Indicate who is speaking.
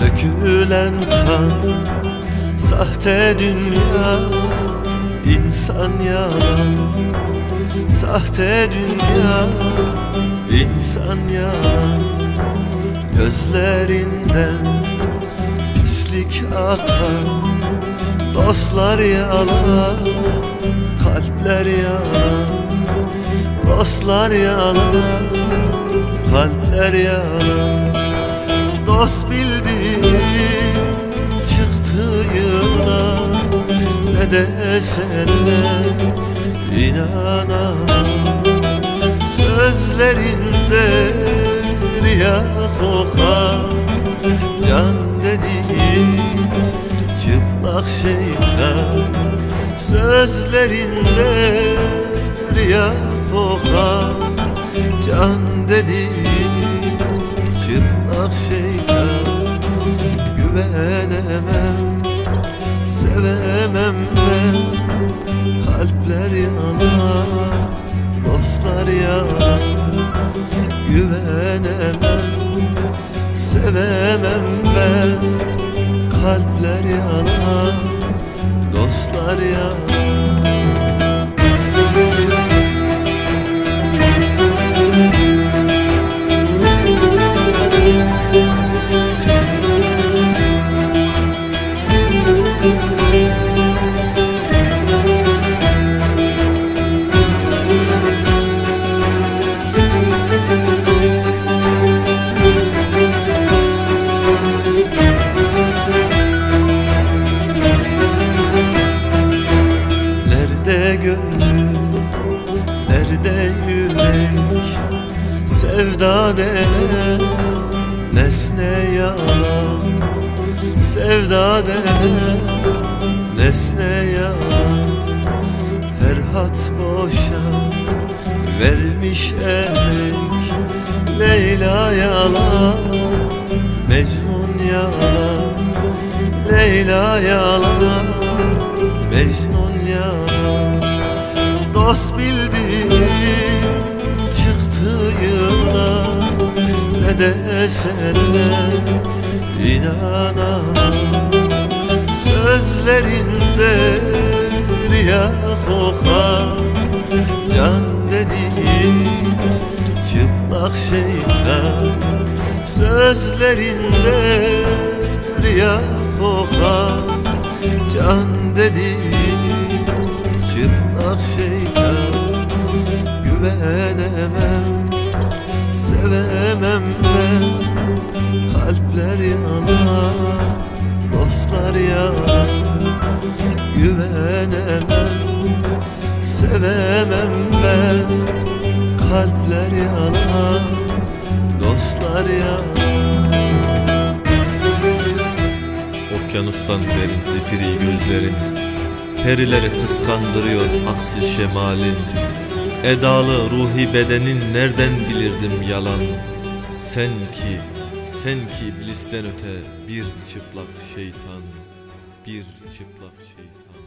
Speaker 1: dökülen kan Sahte dünya insan yalan. Sahte dünya insan yalan. Gözlerinden pislik akar Dostlar yalan kalpler yalan. Dostlar yalan kalpler yalan Dost bildiğim çıktı yılan Ne deseler inanamam. Sözlerinde riya kokar Can dediğim çıplak şeytan. Sözlerinde riya kokar Can dediğim çıplak şeytan Güvenemem, sevemem ben. Kalpler yalan, dostlar yalan Güvenemem, sevemem ben. Kalpler yalan, dostlar yalan gönül, nerede yürek Sevda ne, nesne yalan. Sevda ne, nesne yalan. Ferhat boşa vermiş emek Leyla yalan, Mecnun yalan. Leyla yalan, Ne deseler inanamam Sözlerinde riya kokar Can dediğim çıplak şeytan Sözlerinde riya kokar Can dediğim çıplak şeytan Güvenemem, sevemem Kalpler yalan, dostlar yalan Güvenemem, sevemem ben. Kalpler yalan, dostlar yalan
Speaker 2: Okyanustan derin zifiri gözlerin Perileri kıskandırıyor aksi şemalin. Edalı ruhi bedenin nereden bilirdim yalan Sen ki, sen ki iblisten öte bir çıplak şeytan Bir çıplak şeytan